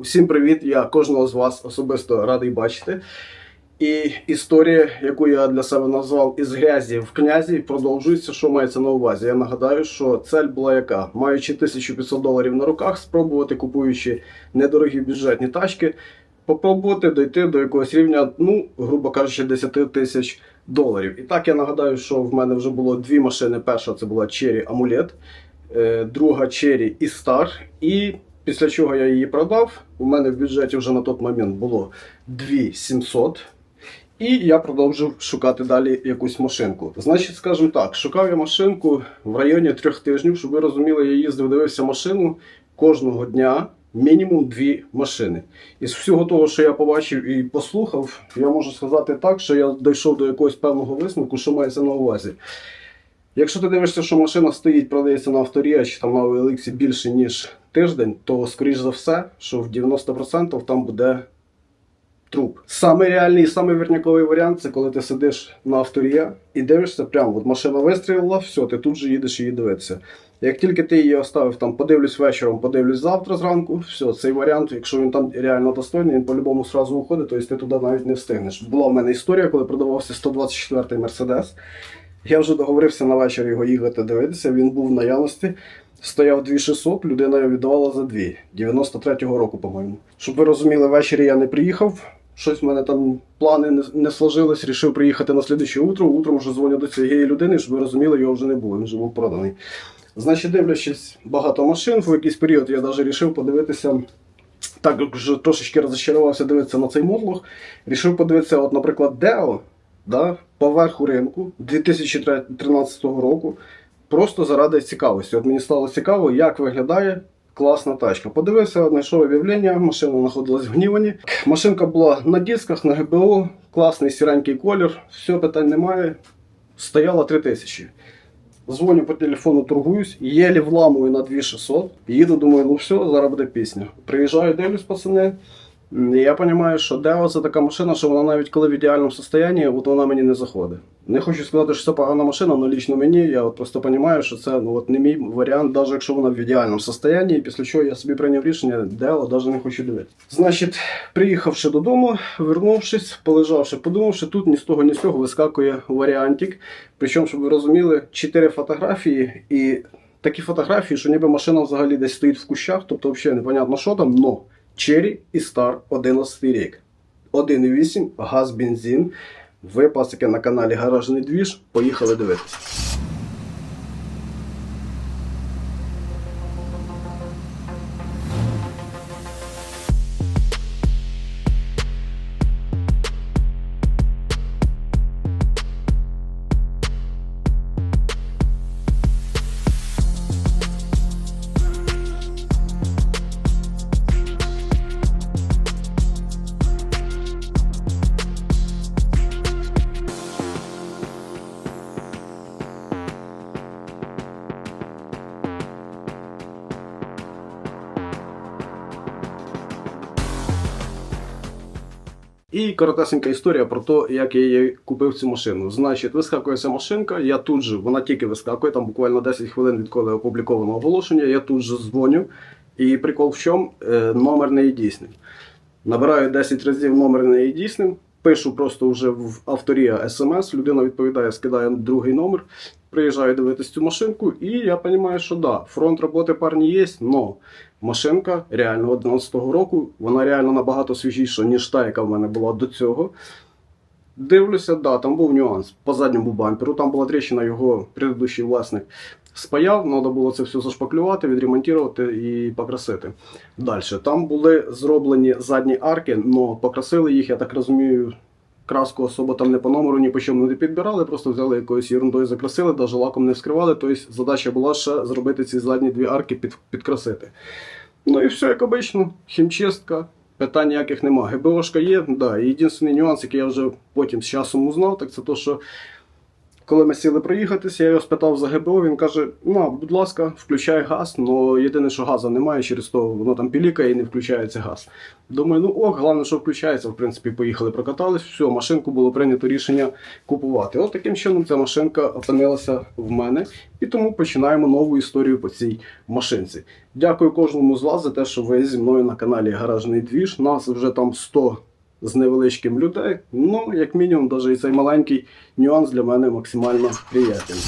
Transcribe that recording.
Усім привіт! Я кожного з вас особисто радий бачити. І історія, яку я для себе назвав із грязі в князі, продовжується. Що мається на увазі? Я нагадаю, що цель була яка, маючи 1500 доларів на руках, спробувати купуючи недорогі бюджетні тачки, попробувати дойти до якогось рівня, ну, грубо кажучи, 10 тисяч доларів. І так я нагадаю, що в мене вже було дві машини. Перша це була Cherry Amulet, е, друга Cherry Star. І після чого я її продав, у мене в бюджеті вже на той момент було 2700. І я продовжив шукати далі якусь машинку. Значить, скажімо так, шукав я машинку в районі трьох тижнів, щоб ви розуміли, я їздив, дивився машину кожного дня. Мінімум дві машини. Із всього того, що я побачив і послухав, я можу сказати так, що я дійшов до якогось певного висновку, що мається на увазі. Якщо ти дивишся, що машина стоїть, продається на авторія чи там на OLX більше, ніж тиждень, то скоріш за все, що в 90% там буде труп. Саме реальний і саме верняковий варіант це коли ти сидиш на авторія і дивишся прямо, от машина вистрілила, все, ти тут же їдеш її дивитися. Як тільки ти її оставив там, подивлюсь вечором, подивлюсь завтра зранку, все, цей варіант, якщо він там реально достойний, він по-любому сразу уходить, тобто ти туди навіть не встигнеш. Була в мене історія, коли продавався 124-й Мерседес. Я вже договорився на вечір його їхати дивитися, він був в наявності. Стояв 2600, людина його віддавала за 2. 93-го року, по-моєму. Щоб ви розуміли, ввечері я не приїхав. Щось в мене там плани не, не сложились, рішив приїхати на слідуюче утро. Утром вже дзвоню до цієї людини, щоб ви розуміли, його вже не було, він вже був проданий. Значить, дивлячись багато машин, в якийсь період я навіть вирішив подивитися. Так як вже трошечки розчарувався дивитися на цей мотлох, рішив подивитися, от, наприклад, Део, да, по верху ринку 2013 року, просто заради цікавості. От мені стало цікаво, як виглядає класна тачка. Подивився, знайшов об'явлення, машина знаходилась в гнівані. Машинка була на дисках, на ГБО, класний сіренький колір, все, питань немає. Стояла 3000. Дзвоню по телефону, торгуюсь, єлі вламую на 2600. Їду, думаю, ну все, зараз буде пісня. Приїжджаю, дивлюсь, пацани. Я розумію, що Део це така машина, що вона навіть коли в ідеальному стані, от вона мені не заходить. Не хочу сказати, що це погана машина, але лічно мені, я от просто розумію, що це ну, от не мій варіант, навіть якщо вона в ідеальному стані, і після чого я собі прийняв рішення, Део навіть не хочу дивитися. Значить, приїхавши додому, вернувшись, полежавши, подумавши, тут ні з того, ні з цього вискакує варіантик. Причому, щоб ви розуміли, чотири фотографії і такі фотографії, що ніби машина взагалі десь стоїть в кущах, тобто взагалі непонятно, що там, но Cherry і Star 11 рік. 1,8, газ, бензин. Ви пасики на каналі Гаражний Двіж. Поїхали дивитися. І коротесенька історія про те, як я її купив цю машину. Значить, вискакує ця машинка, я тут же, вона тільки вискакує, там буквально 10 хвилин відколи опубліковано оголошення, я тут же дзвоню. І прикол в чому? Е, номер не є дійсним. Набираю 10 разів номер не є дійсним, пишу просто вже в авторія смс, людина відповідає, скидає другий номер, приїжджаю дивитись цю машинку, і я розумію, що да, фронт роботи парні є, но машинка реально 11-го року, вона реально набагато свіжіша, ніж та, яка в мене була до цього. Дивлюся, да, там був нюанс по задньому бамперу, там була тріщина, його предыдущий власник спаяв, треба було це все зашпаклювати, відремонтувати і покрасити. Далі. Там були зроблені задні арки, але покрасили їх, я так розумію, краску особо там не по номеру, ні по чому не підбирали, просто взяли якоюсь ерундою закрасили, навіть лаком не вскривали. Тобто задача була ще зробити ці задні дві арки під, підкрасити. Ну і все як обично, хімчистка. Питань ніяких нема. ГБОшка є, да. І єдиний нюанс, який я вже потім з часом узнав, так це то, що коли ми сіли проїхатися, я його спитав за ГБО, він каже: ну, будь ласка, включай газ, але єдине, що газу немає, через то воно там пілікає і не включається газ. Думаю, ну ок, головне, що включається. В принципі, поїхали, прокатались, все, машинку було прийнято рішення купувати. От таким чином ця машинка опинилася в мене. І тому починаємо нову історію по цій машинці. Дякую кожному з вас за те, що ви зі мною на каналі Гаражний Двіж. Нас вже там 100 з невеличким людей. Ну, як мінімум, навіть і цей маленький нюанс для мене максимально приємний.